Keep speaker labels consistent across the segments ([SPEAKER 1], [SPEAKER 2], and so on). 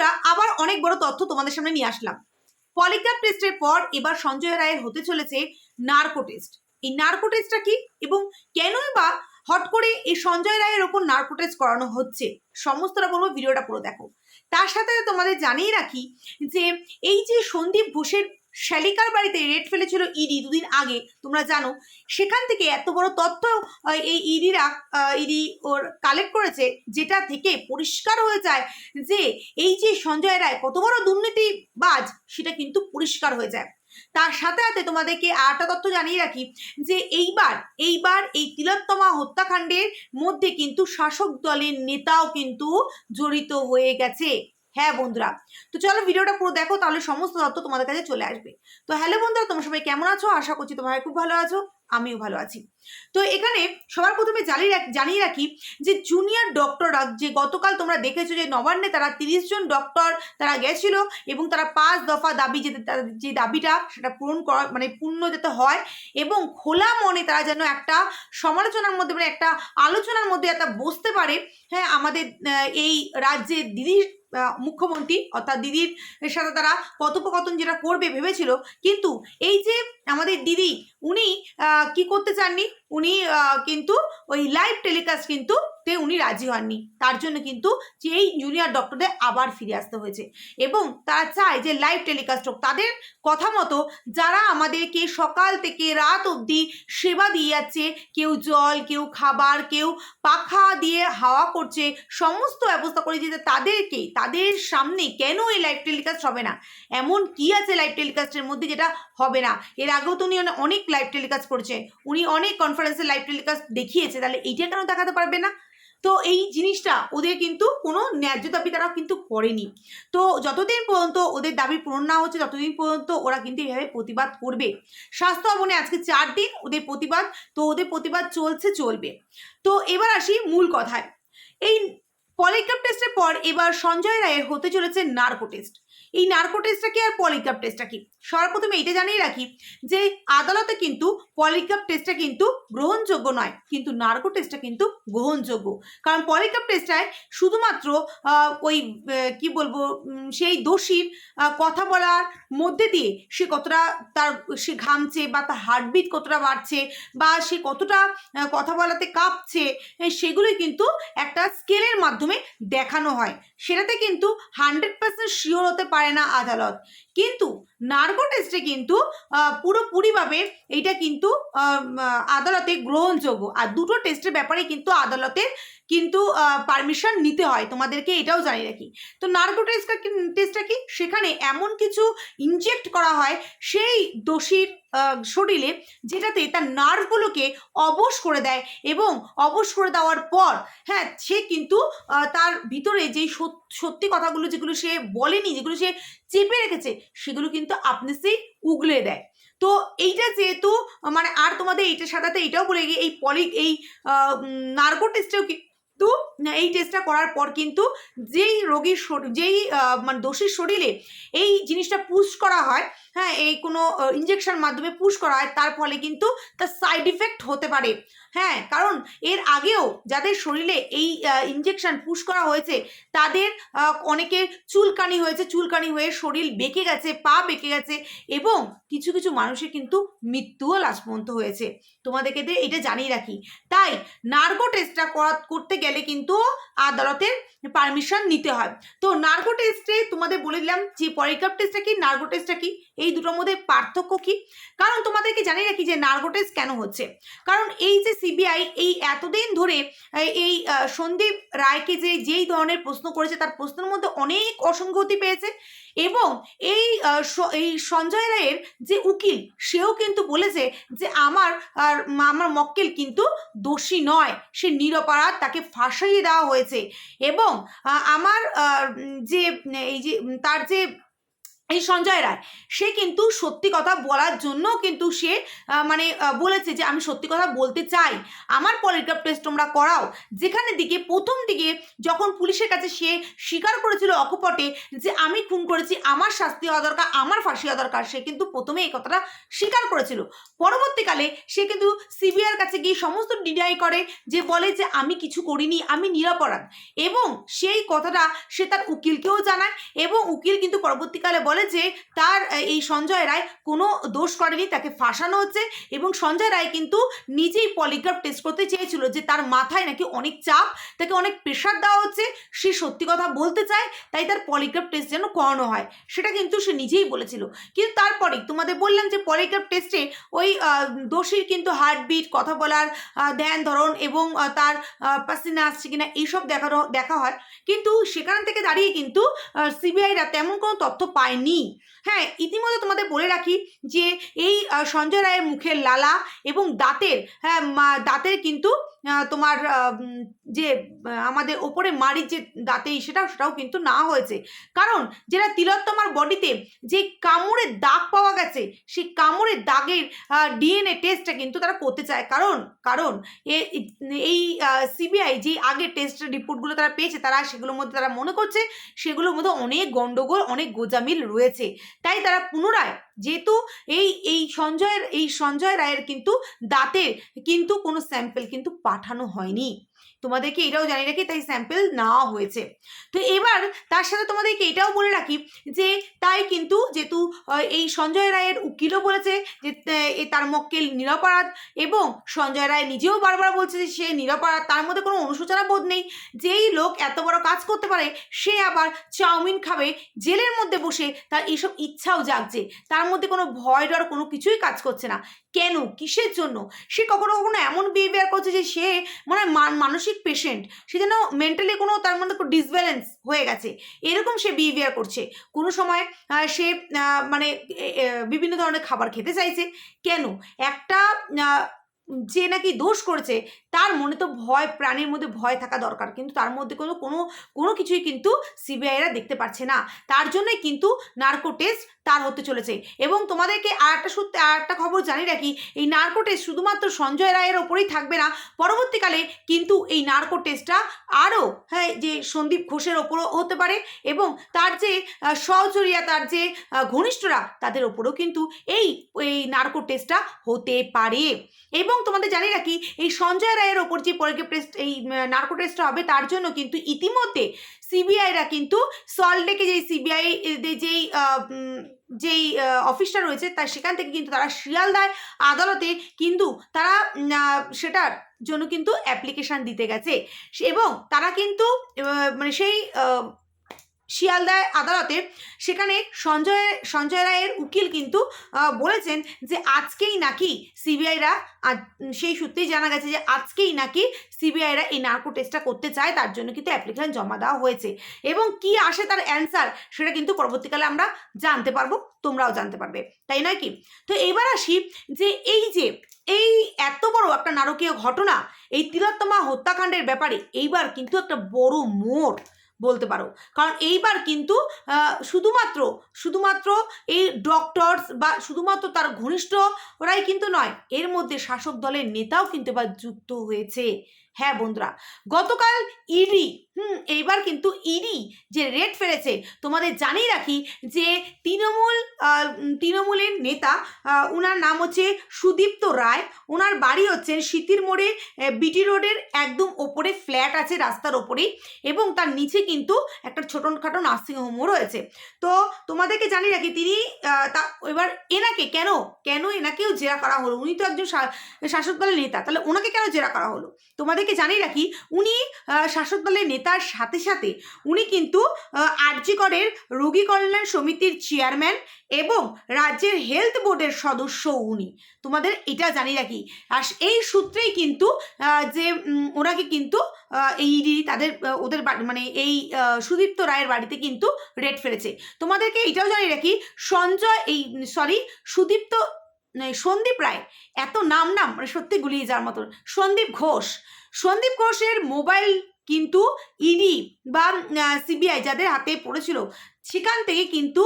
[SPEAKER 1] বন্ধুরা, আবার অনেক বড় তথ্য তোমাদের সামনে নিয়ে আসলাম। পলিগ্রাফ টেস্টের পর এবার সঞ্জয় রায়ের হতে চলেছে নার্কো টেস্ট এই নার্কো টেস্টটা কি এবং কেনই বা হট করে এই সঞ্জয় রায়ের ওপর নার্কো টেস্ট করানো হচ্ছে? সমস্তটা বলব, ভিডিওটা পুরো দেখো। তার সাথে তোমাদের জানিয়ে রাখি যে এই যে সন্দীপ ঘোষের শ্যালিকার বাড়িতে রেড ফেলেছিল ইডি দুদিন আগে, তোমরা জানো। সেখান থেকে এত বড় তথ্য এই ইডিরা ইডি ওর কালেক্ট করেছে, যেটা থেকে পরিষ্কার হয়ে যায় যে, এই যে সঞ্জয় রায় কত বড় দুর্নীতিবাজ, সেটা কিন্তু পরিষ্কার হয়ে যায়। তার সাথে সাথে তোমাদেরকে আরেকটা তথ্য জানিয়ে রাখি, যে এইবার এইবার এই তিলোত্তমা হত্যাকাণ্ডের মধ্যে কিন্তু শাসক দলের নেতাও কিন্তু জড়িত হয়ে গেছে। হ্যাঁ বন্ধুরা। তো চলো ভিডিওটা পুরো দেখো তাহলে সমস্ত তথ্য তোমাদের কাছে চলে আসবে। তো হ্যালো বন্ধুরা তোমরা সবাই কেমন আছো? আশা করছি তোমরা খুব ভালো আছো আমিও ভালো আছি। তো এখানে সবার প্রথমে জানিয়ে রাখ জানিয়ে রাখি যে জুনিয়র ডক্টররা যে গতকাল তোমরা দেখেছ যে নবান্নে তারা তিরিশ জন ডক্টর তারা গেছিল এবং তারা পাঁচ দফা দাবি যে যে দাবিটা সেটা পূরণ করা মানে পূর্ণ যেতে হয় এবং খোলা মনে তারা যেন একটা সমালোচনার মধ্যে মানে একটা আলোচনার মধ্যে একটা বসতে পারে। হ্যাঁ আমাদের এই রাজ্যে আহ, মুখ্যমন্ত্রী অর্থাৎ দিদির সাথে তারা কথোপকথন যেটা করবে ভেবেছিল কিন্তু এই যে আমাদের দিদি, উনি কি করতে চাননি? উনি কিন্তু ওই লাইভ টেলিকাস্ট কিন্তু তে উনি রাজি হননি। তার জন্য কিন্তু যে এই জুনিয়র ডক্টরদের আবার ফিরে আসতে হয়েছে। এবং তারা চায় যে লাইভ টেলিকাস্ট হোক। তাদের কথা মতো যারা আমাদেরকে সকাল থেকে রাত অবধি সেবা দিয়ে যাচ্ছে, কেউ জল, কেউ খাবার, কেউ পাখা দিয়ে হাওয়া করছে, সমস্ত ব্যবস্থা করে দিতে তাদেরকে, তাদের সামনে কেন এই লাইভ টেলিকাস্ট হবে না? এমন কি আছে লাইভ টেলিকাস্টের মধ্যে যেটা হবে না? এর আগেও তো উনি অনেক লাইভ টেলিকাস্ট করছে। উনি অনেক কনফারেন্সে লাইভ টেলিকাস্ট দেখিয়েছে, তাহলে এইটা কেন দেখাতে পারবে না? তো এই জিনিসটা ওদের কিন্তু কোনো ন্যায্য দাবি তারা কিন্তু করেনি। তো যতদিন পর্যন্ত ওদের দাবি পূরণ না হচ্ছে, ততদিন পর্যন্ত ওরা কিন্তু এভাবে প্রতিবাদ করবে। স্বাস্থ্য ভবনে আজকে চার দিন ওদের প্রতিবাদ, তো ওদের প্রতিবাদ চলছে, চলবে। তো এবার আসি মূল কথায়। এই পলিগ্রাফ টেস্টের পর এবার সঞ্জয় রায়ের হতে চলেছে নার্কো টেস্ট এই নার্কো টেস্টটা কি আর পলিগ্রাফ টেস্টটা কি? সর্বপ্রথমে এটা জানিয়ে রাখি যে আদালতে কিন্তু পলিগ্রাফ টেস্টটা কিন্তু গ্রহণযোগ্য নয়, কিন্তু নার্কো টেস্টটা কিন্তু গ্রহণযোগ্য। কারণ পলিগ্রাফ টেস্টটায় শুধুমাত্র ওই কি বলব সেই দোষীর কথা বলার মধ্যে দিয়ে সে কতটা তার, সে ঘামছে বা তার হার্টবিট কতটা বাড়ছে বা সে কতটা কথা বলাতে কাঁপছে সেগুলোই কিন্তু একটা স্কেলের মাধ্যমে দেখানো হয়। সেটাতে কিন্তু হান্ড্রেড পার্সেন্ট শিওর হতে পারে না আদালত। কিন্তু নার্গো টেস্টে কিন্তু পুরোপুরিভাবে এইটা কিন্তু আদালতে গ্রহণযোগ্য। আর দুটো টেস্টের ব্যাপারে কিন্তু আদালতের কিন্তু পারমিশন নিতে হয়। তোমাদেরকে এটাও জানিয়ে রাখি। তো নার্গো টেস্টটা টেস্টটা কি সেখানে এমন কিছু ইনজেক্ট করা হয়, সেই দোষীর শরীরে যেটাতে তার নার্ভগুলোকে অবশ করে দেয় এবং অবশ করে দেওয়ার পর হ্যাঁ সে কিন্তু তার ভিতরে যেই সত- সত্যি কথাগুলো যেগুলো সে বলেনি, যেগুলো সে চেপে রেখেছে, সেগুলো কিন্তু আপনি সেই উগলে দেয়। তো এইটা যেহেতু মানে আর তোমাদের এইটার সাথে সাথে এটাও বলে গিয়ে এই পলি, এই নার্গো টেস্টেও কিন্তু এই টেস্টটা করার পর কিন্তু যেই রোগীর যেই মানে দোষীর শরীরে এই জিনিসটা পুশ করা হয় হ্যাঁ এই কোনো ইঞ্জেকশন মাধ্যমে পুশ করা হয়, তার ফলে কিন্তু তার সাইড ইফেক্ট হতে পারে। হ্যাঁ কারণ এর আগেও যাদের শরীরে এই ইঞ্জেকশন পুশ করা হয়েছে, তাদের অনেকের চুলকানি হয়েছে, চুলকানি হয়ে শরীর বেঁকে গেছে, পা বেঁকে গেছে এবং কিছু কিছু মানুষের কিন্তু মৃত্যুও লাশ পর্যন্ত হয়েছে। তোমাদেরকে এটা জানিয়ে রাখি। তাই নার্গো টেস্টটা করা- করতে গেলে কিন্তু আদালতের পারমিশন নিতে হয়। তো নার্গো টেস্টে তোমাদের বলে দিলাম যে পলিগ্রাফ টেস্টটা কি নার্গো টেস্টটা কি, এই দুটোর মধ্যে পার্থক্য কি? কারণ তোমাদেরকে জানিয়ে রাখি যে নার্গো টেস্ট কেন হচ্ছে? কারণ এই যে সিবিআই এই এতদিন ধরে এই- সন্দীপ রায়কে যে যেই ধরনের প্রশ্ন করেছে, তার প্রশ্নের মধ্যে অনেক অসঙ্গতি পেয়েছে এবং এই এই সঞ্জয় রায়ের যে উকিল, সেও কিন্তু বলেছে যে আমার, আর আমার মক্কেল কিন্তু দোষী নয়, সে নিরপরাধ, তাকে ফাঁসিয়ে দেওয়া হয়েছে এবং আমার যে, এই যে, তার যে এই সঞ্জয় রায়, সে কিন্তু সত্যি কথা বলার জন্য কিন্তু সে মানে বলেছে যে আমি সত্যি কথা বলতে চাই। আমার পলিগ্রাফ টেস্ট তোমরা করাও। যেখানে দিকে প্রথম দিকে যখন পুলিশের কাছে সে স্বীকার করেছিল অকপটে যে আমি খুন করেছি, আমার শাস্তি হওয়া দরকার, আমার ফাঁসি হওয়া দরকার, সে কিন্তু প্রথমে এই কথাটা স্বীকার করেছিল। পরবর্তীকালে সে কিন্তু সিবিআইয়ের কাছে গিয়ে সমস্ত ডিনাই করে যে বলে যে আমি কিছু করিনি, আমি নিরাপরাধ। এবং সেই কথাটা সে তার উকিলকেও জানায় এবং উকিল কিন্তু পরবর্তীকালে বলে যে তার এই সঞ্জয় রায় কোনো দোষ করেনি, তাকে ফাঁসানো হচ্ছে এবং সঞ্জয় রায় কিন্তু নিজেই পলিগ্রাফ টেস্ট করতে চেয়েছিল যে তার মাথায় নাকি অনেক চাপ, তাকে অনেক প্রেশার দেওয়া হচ্ছে, সে সত্যি কথা বলতে চায়, তাই তার পলিগ্রাফ টেস্ট যেন করানো হয়, সেটা কিন্তু সে নিজেই বলেছিল। কিন্তু তারপরে তোমাদের বললাম যে পলিগ্রাফ টেস্টে ওই দোষীর কিন্তু হার্টবিট কথা বলার ধ্যান ধরন এবং তার পাসিনা আসছে কিনা এইসব দেখানো, দেখা হয়। কিন্তু সেখান থেকে দাঁড়িয়ে কিন্তু সিবিআইরা তেমন কোনো তথ্য পায়নি হ্যাঁ ইতিমধ্যে তোমাদের বলে রাখি যে এই সঞ্জয় রায়ের মুখের লালা এবং দাঁতের হ্যাঁ দাঁতের কিন্তু তোমার যে আমাদের ওপরে মাড়ির যে দাঁতে সেটাও সেটাও কিন্তু না হয়েছে। কারণ যেটা তিলোত্তমার বডিতে যে কামড়ের দাগ পাওয়া গেছে, সেই কামড়ের দাগের ডিএনএ টেস্টটা কিন্তু তারা করতে চায়। কারণ কারণ এই সিবিআই যে আগে টেস্ট রিপোর্টগুলো তারা পেয়েছে, তারা সেগুলোর মধ্যে তারা মনে করছে, সেগুলোর মধ্যে অনেক গণ্ডগোল অনেক গোজামিল রয়েছে। তাই তারা পুনরায় যেহেতু এই এই সঞ্জয়ের এই সঞ্জয় রায়ের কিন্তু দাঁতের কিন্তু কোনো স্যাম্পেল কিন্তু পাঠানো হয়নি। তোমাদেরকে এটাও জানিয়ে রাখি, তাই স্যাম্পেল নেওয়া হয়েছে। তো এবার তার সাথে তোমাদেরকে এটাও বলে রাখি যে, তাই কিন্তু যেহেতু এই সঞ্জয় রায়ের উকিলও বলেছে যে তার মক্কেল নিরপরাধ এবং সঞ্জয় রায় নিজেও বারবার বলছে যে, সে নিরপরাধ, তার মধ্যে কোনো অনুশোচনা বোধ নেই। যেই লোক এত বড় কাজ করতে পারে, সে আবার চাউমিন খাবে, জেলের মধ্যে বসে তার এইসব ইচ্ছাও জাগছে। তার মধ্যে কোনো ভয় ডর কোনো কিছুই কাজ করছে না। কেন? কিসের জন্য? সে কখনো কখনো এমন বিহেভিয়ার করছে যে, সে মনে হয় মান- মানসিক পেশেন্ট সে যেন মেন্টালি কোনো তার মধ্যে ডিসব্যালেন্স হয়ে গেছে। এরকম সে বিহেভিয়ার করছে। কোনো সময় সে মানে বিভিন্ন ধরনের খাবার খেতে চাইছে। কেন? একটা যে নাকি দোষ করেছে, তার মনে তো ভয়, প্রাণের মধ্যে ভয় থাকা দরকার। কিন্তু তার মধ্যে কোনো কোনো কোনো কিছুই কিন্তু সিবিআইরা দেখতে পারছে না। তার জন্যই কিন্তু নার্কো টেস্ট তার হতে চলেছে। এবং তোমাদেরকে আর একটা সূত্রে আর একটা খবর জানি রাখি, এই নার্কো টেস্ট শুধুমাত্র সঞ্জয় রায়ের ওপরেই থাকবে না, পরবর্তীকালে কিন্তু এই নার্কো টেস্টটা আরও হ্যাঁ যে সন্দীপ ঘোষের ওপরও হতে পারে এবং তার যে সহচরিয়া, তার যে ঘনিষ্ঠরা, তাদের ওপরেও কিন্তু এই এই নার্কো টেস্টটা হতে পারে। এবং তোমাদের জানি রাখি, এই সঞ্জয় রায়ের ওপর যে টেস্ট এই নার্কো টেস্টটা হবে, তার জন্য কিন্তু ইতিমধ্যে সিবিআইরা কিন্তু সল্টলেকে যেই সিবিআই যেই যেই অফিসটা রয়েছে তার সেখান থেকে কিন্তু তারা শিয়ালদায় আদালতে কিন্তু তারা সেটার জন্য কিন্তু অ্যাপ্লিকেশান দিতে গেছে। এবং তারা কিন্তু মানে সেই শিয়ালদায় আদালতে সেখানে সঞ্জয় সঞ্জয় রায়ের উকিল কিন্তু বলেছেন যে আজকেই নাকি সিবিআইরা সেই সূত্রেই জানা গেছে যে আজকেই নাকি সিবিআইরা এই নার্কো টেস্টটা করতে চায়, তার জন্য কিন্তু অ্যাপ্লিকেশন জমা দেওয়া হয়েছে। এবং কি আসে তার অ্যান্সার সেটা কিন্তু পরবর্তীকালে আমরা জানতে পারব, তোমরাও জানতে পারবে, তাই নয় কি? তো এবার আসি যে এই যে, এই এত বড় একটা নারকীয় ঘটনা, এই তিলোত্তমা হত্যাকাণ্ডের ব্যাপারে এইবার কিন্তু একটা বড় মোড়। বলতে পারো। কারণ এইবার কিন্তু শুধুমাত্র শুধুমাত্র এই ডক্টরস বা শুধুমাত্র তার ঘনিষ্ঠ ওরাই কিন্তু নয়, এর মধ্যে শাসক দলের নেতাও কিন্তু এবার যুক্ত হয়েছে। হ্যাঁ বন্ধুরা, গতকাল ইডি, হুম, এইবার কিন্তু ইডি যে রেট ফেলেছে, তোমাদের জানিয়ে রাখি যে তৃণমূল তৃণমূলের নেতা ওনার নাম হচ্ছে সুদীপ্ত রায় ওনার বাড়ি হচ্ছে সিতির মোড়ে বিটি রোডের একদম ওপরে ফ্ল্যাট আছে রাস্তার ওপরেই এবং তার নিচে কিন্তু একটা ছোটখাটো নার্সিংহোমও রয়েছে। তো তোমাদেরকে জানিয়ে রাখি, তিনি তা, এবার এনাকে কেন কেন এনাকেও জেরা করা হলো? উনি তো একজন শাসক দলের নেতা, তাহলে ওনাকে কেন জেরা করা হলো? তোমাদেরকে জানিয়ে রাখি, উনি শাসক দলের নেতার সাথে সাথে উনি কিন্তু আরজিকরের রোগী কল্যাণ সমিতির চেয়ারম্যান এবং রাজ্যের হেলথ বোর্ডের সদস্য উনি। তোমাদের এটা জানিয়ে রাখি। আর এই সূত্রেই কিন্তু যে ওনাকে কিন্তু এই তাদের ওদের মানে এই সুদীপ্ত রায়ের বাড়িতে কিন্তু রেড ফেলেছে। তোমাদেরকে এটাও জানিয়ে রাখি, সঞ্জয়, এই, সরি, সুদীপ্ত সন্দীপ রায়, এত নাম নাম মানে সত্যি গুলিয়ে যাওয়ার মতন, সন্দীপ ঘোষ সন্দীপ ঘোষের মোবাইল কিন্তু ইডি বা সিবিআই যাদের হাতে পড়েছিল, সেখান থেকে কিন্তু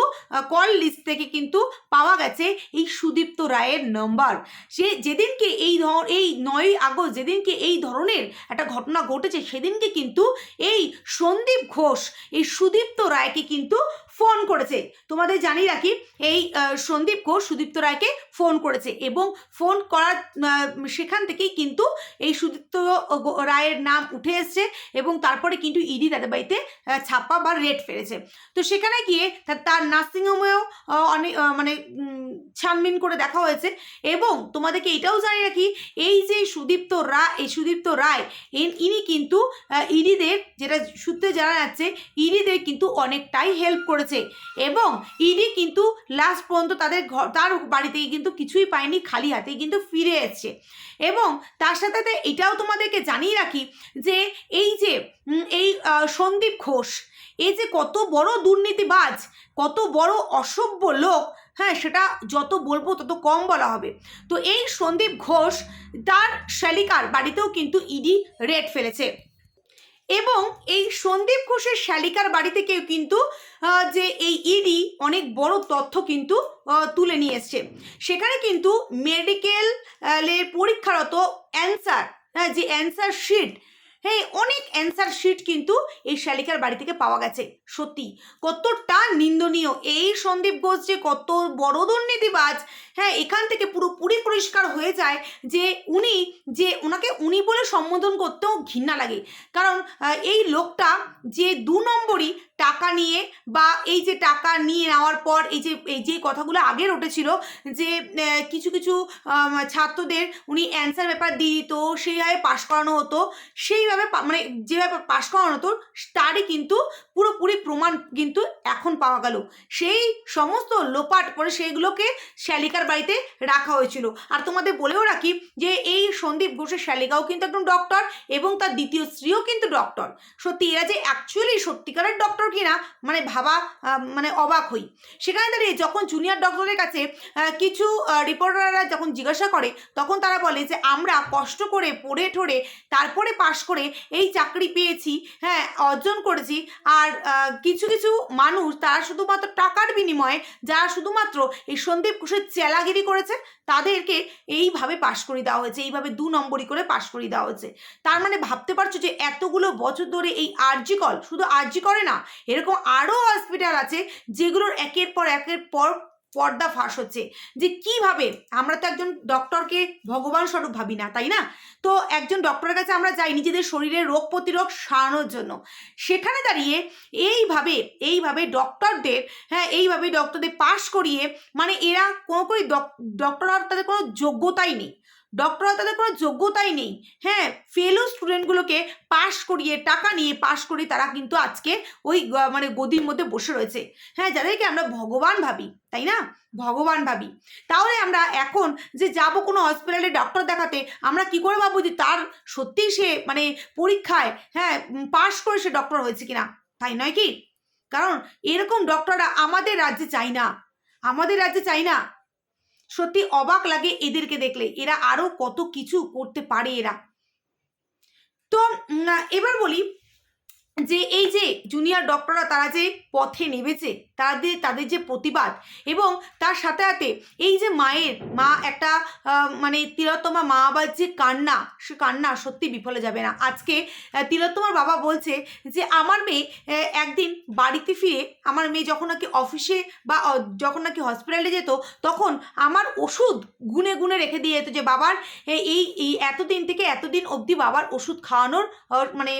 [SPEAKER 1] কল লিস্ট থেকে কিন্তু পাওয়া গেছে এই সুদীপ্ত রায়ের নম্বর। সে যেদিনকে এই ধর, এই নয় আগস্ট যেদিনকে এই ধরনের একটা ঘটনা ঘটেছে, সেদিনকে কিন্তু এই সন্দীপ ঘোষ, এই সুদীপ্ত রায়কে কিন্তু ফোন করেছে। তোমাদের জানি রাখি, এই সন্দীপ ঘোষ সুদীপ্ত রায়কে ফোন করেছে এবং ফোন করার সেখান থেকেই কিন্তু এই সুদীপ্ত রায়ের নাম উঠে এসছে এবং তারপরে কিন্তু ইডি তাদের বাড়িতে ছাপ্পা বা রেট ফেলেছে। তো সেখানে গিয়ে তার নার্সিংহোমেও অনেক মানে ছানবিন করে দেখা হয়েছে এবং তোমাদেরকে এটাও জানি রাখি, এই যে সুদীপ্ত রায় এই সুদীপ্ত রায় ইন- কিন্তু ইডিদের, যেটা সূত্রে জানা যাচ্ছে, ইডিদের কিন্তু অনেকটাই হেল্প করেছে। এবং ইডি কিন্তু লাস্ট পর্যন্ত তাদের ঘর তার বাড়ি থেকে কিন্তু কিছুই পায়নি, খালি হাতে কিন্তু ফিরে এসছে। এবং তার সাথে সাথে এটাও তোমাদেরকে জানিয়ে রাখি যে এই যে এই সন্দীপ ঘোষ, এই যে কত বড় দুর্নীতিবাজ, কত বড় অসভ্য লোক হ্যাঁ সেটা যত বলব তত কম বলা হবে। তো এই সন্দীপ ঘোষ তার শালিকার বাড়িতেও কিন্তু ইডি রেড ফেলেছে। এবং এই সন্দীপ ঘোষের শালিকার বাড়ি থেকেও কিন্তু যে এই ইডি অনেক বড় তথ্য কিন্তু তুলে নিয়ে এসছে। সেখানে কিন্তু মেডিকেল পরীক্ষারত অ্যান্সার হ্যাঁ যে অ্যান্সার শিট হ্যাঁ অনেক অ্যান্সার শিট কিন্তু এই শালিকার বাড়ি থেকে পাওয়া গেছে, সত্যি। কতটা নিন্দনীয়। এই সন্দীপ ঘোষ যে কত বড় দুর্নীতিবাজ হ্যাঁ এখান থেকে পুরোপুরি পরিষ্কার হয়ে যায় যে উনি, যে ওনাকে উনি বলে সম্বোধন করতেও ঘৃণা লাগে। কারণ এই লোকটা যে দু নম্বরই টাকা নিয়ে বা এই যে টাকা নিয়ে নেওয়ার পর এই যে এই যে কথাগুলো আগের উঠেছিল যে কিছু কিছু ছাত্রদের উনি অ্যান্সার পেপার দিয়ে দিত, সেইভাবে পাশ করানো হতো। সেইভাবে মানে যেভাবে পাশ করানো হতো, তারই কিন্তু পুরোপুরি প্রমাণ কিন্তু এখন পাওয়া গেল। সেই সমস্ত লোপাট করে সেইগুলোকে শ্যালিকার বাড়িতে রাখা হয়েছিল। আর তোমাদের বলেও রাখি যে এই সন্দীপ ঘোষের শ্যালিকাও কিন্তু একজন ডক্টর এবং তার দ্বিতীয় স্ত্রীও কিন্তু ডক্টর সত্যি, এরা যে অ্যাকচুয়ালি সত্যিকারের ডক্টর কিনা মানে ভাবা মানে অবাক হই। সেখানে দাঁড়িয়ে যখন জুনিয়র ডক্টরের কাছে কিছু রিপোর্টাররা যখন জিজ্ঞাসা করে, তখন তারা বলে যে, আমরা কষ্ট করে পড়ে ঠোরে, তারপরে পাশ করে এই চাকরি পেয়েছি হ্যাঁ অর্জন করেছি, আর আহ, কিছু কিছু মানুষ তারা শুধুমাত্র টাকার বিনিময়ে যারা শুধুমাত্র এই সন্দীপ ঘোষের চেলাগিরি করেছে তাদেরকে এইভাবে পাশ করিয়ে দেওয়া হয়েছে এইভাবে দু নম্বরই করে পাশ করিয়ে দেওয়া হয়েছে। তার মানে ভাবতে পারছ যে এতগুলো বছর ধরে এই আরজি কল শুধু আরজি করে না এরকম আরও হসপিটাল আছে যেগুলোর একের পর একের পর পর্দা ফাঁস হচ্ছে। যে কীভাবে? আমরা তো একজন ডক্টরকে ভগবান স্বরূপ ভাবি না, তাই না? তো একজন ডক্টরের কাছে আমরা যাই নিজেদের শরীরে রোগ প্রতিরোধ সারানোর জন্য। সেখানে দাঁড়িয়ে এইভাবে এইভাবে ডক্টরদের হ্যাঁ এইভাবে ডক্টরদের পাশ করিয়ে মানে এরা কোনো করে ডক্টর হওয়ার তাদের কোনো যোগ্যতাই নেই। ডক্টর তাদের কোনো যোগ্যতাই নেই। হ্যাঁ ফেলো স্টুডেন্টগুলোকে পাশ করিয়ে, টাকা নিয়ে পাশ করিয়ে তারা কিন্তু আজকে ওই মানে গদির মধ্যে বসে রয়েছে। হ্যাঁ যাদেরকে আমরা ভগবান ভাবি, তাই না? ভগবান ভাবি। তাহলে আমরা এখন যে যাব কোনো হসপিটালে ডক্টর দেখাতে, আমরা কি করে ভাববো যে তার সত্যিই সে মানে পরীক্ষায় হ্যাঁ পাশ করে সে ডক্টর হয়েছে কিনা? তাই নয় কি? কারণ এরকম ডক্টররা আমাদের রাজ্যে চাই না। আমাদের রাজ্যে চাই না সত্যি অবাক লাগে এদেরকে দেখলে। এরা আরও কত কিছু করতে পারে এরা। তো এবার বলি যে এই যে জুনিয়র ডক্টররা তারা যে পথে নেমেছে, তাদের তাদের যে প্রতিবাদ এবং তার সাথে সাথে এই যে মায়ের, মা একটা মানে তিলোত্তমা মা বাবার যে কান্না, সে কান্না সত্যি বিফলে যাবে না। আজকে তিলোত্তমার বাবা বলছে যে, আমার মেয়ে একদিন বাড়িতে ফিরে আমার মেয়ে যখন নাকি অফিসে বা যখন নাকি হসপিটালে যেত, তখন আমার ওষুধ গুনে গুনে রেখে দিয়ে যেত যে, বাবার এই এই এতদিন থেকে এতদিন অবধি বাবার ওষুধ খাওয়ানোর মানে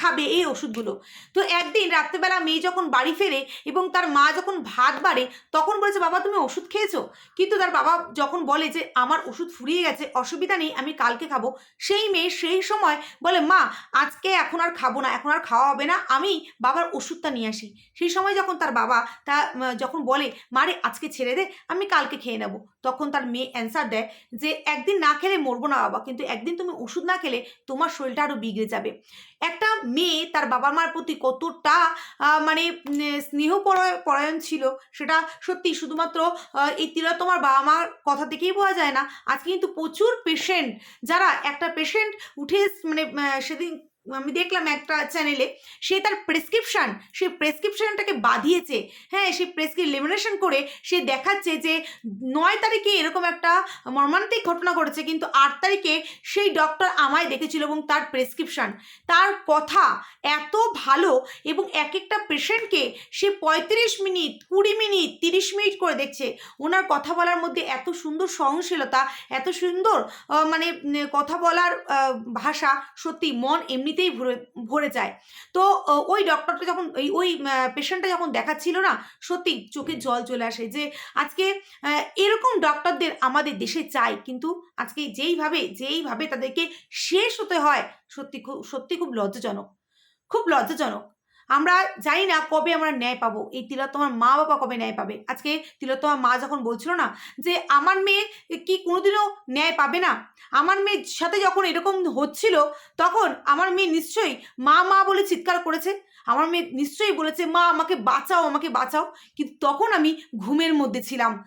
[SPEAKER 1] খাবে, এই ওষুধগুলো। তো একদিন রাত্রেবেলা মেয়ে যখন বাড়ি ফেরে এবং তার মা যখন ভাত বাড়ে, তখন বলেছে, বাবা, তুমি ওষুধ খেয়েছো? কিন্তু তার বাবা যখন বলে যে, আমার ওষুধ ফুরিয়ে গেছে, অসুবিধা নেই, আমি কালকে খাব, সেই মেয়ে সেই সময় বলে, মা, আজকে এখন আর খাব না, এখন আর খাওয়া হবে না, আমি বাবার ওষুধটা নিয়ে আসি। সেই সময় যখন তার বাবা তা যখন বলে মারে আজকে ছেড়ে দে, আমি কালকে খেয়ে নেব, তখন তার মেয়ে অ্যান্সার দেয় যে, একদিন না খেলে মরবো না বাবা, কিন্তু একদিন তুমি ওষুধ না খেলে তোমার শরীরটা আরও বিগড়ে যাবে। একটা মেয়ে তার বাবা মার প্রতি কতটা মানে স্নেহ পরায়- পরায়ণ ছিল, সেটা সত্যি শুধুমাত্র এই তিলোত্তমার বাবা মার কথা থেকেই বোঝা যায় না। আজকে কিন্তু প্রচুর পেশেন্ট যারা একটা পেশেন্ট উঠে মানে সেদিন আমি দেখলাম একটা চ্যানেলে সে তার প্রেসক্রিপশন সেই প্রেসক্রিপশনটাকে বাঁধিয়েছে। হ্যাঁ সেই প্রেসক্রিপ লেমিনেশন করে, সে দেখাচ্ছে যে নয় তারিখে এরকম একটা মর্মান্তিক ঘটনা ঘটেছে, কিন্তু আট তারিখে সেই ডক্টর আমায় দেখেছিল এবং তার প্রেসক্রিপশন তার কথা এত ভালো এবং এক একটা পেশেন্টকে সে পঁয়ত্রিশ মিনিট, কুড়ি মিনিট, তিরিশ মিনিট করে দেখছে। ওনার কথা বলার মধ্যে এত সুন্দর সহনশীলতা, এত সুন্দর মানে কথা বলার ভাষা সত্যি মন এমনিতেই ভরে ভরে যায়। তো ওই ডক্টরটা যখন ওই ওই পেশেন্টটা যখন দেখাচ্ছিল না, সত্যি চোখে জল চলে আসে যে, আজকে এরকম ডক্টরদের আমাদের দেশে চাই, কিন্তু আজকে যেইভাবে যেইভাবে তাদেরকে শেষ হতে হয়, সত্যি খুব সত্যি খুব লজ্জাজনক। খুব লজ্জাজনক। আমরা জানি না কবে আমরা ন্যায় পাবো। এই তিলোত্তমার মা বাবা কবে ন্যায় পাবে? আজকে তিলোত্তমার মা যখন বলছিল না যে, আমার মেয়ে কি কোনোদিনও ন্যায় পাবে না? আমার মেয়ের সাথে যখন এরকম হচ্ছিল, তখন আমার মেয়ে নিশ্চয়ই মা মা বলে চিৎকার করেছে। আমার মেয়ে নিশ্চয়ই বলেছে, মা, আমাকে বাঁচাও আমাকে বাঁচাও। কিন্তু তখন আমি ঘুমের মধ্যে ছিলাম।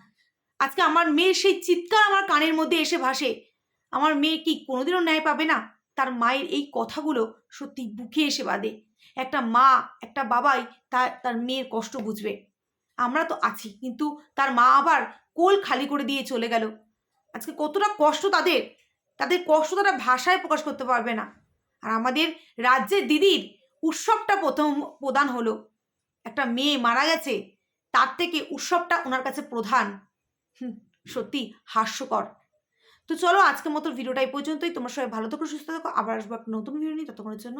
[SPEAKER 1] আজকে আমার মেয়ের সেই চিৎকার আমার কানের মধ্যে এসে ভাসে। আমার মেয়ে কি কোনোদিনও ন্যায় পাবে না? তার মায়ের এই কথাগুলো সত্যি বুকে এসে বাঁধে। একটা মা, একটা বাবাই তার তার মেয়ের কষ্ট বুঝবে। আমরা তো আছি, কিন্তু তার মা আবার কোল খালি করে দিয়ে চলে গেল। আজকে কতটা কষ্ট তাদের! তাদের কষ্ট তারা ভাষায় প্রকাশ করতে পারবে না। আর আমাদের রাজ্যের দিদির উৎসবটা প্রথম প্রধান হলো। একটা মেয়ে মারা গেছে, তার থেকে উৎসবটা ওনার কাছে প্রধান। সত্যি হাস্যকর। তো চলো আজকের মতো ভিডিওটা এই পর্যন্তই। তোমার সবাই ভালো থাকো, সুস্থ থাকো। আবার আসব একটা নতুন ভিডিও নিয়ে ততক্ষণের জন্য।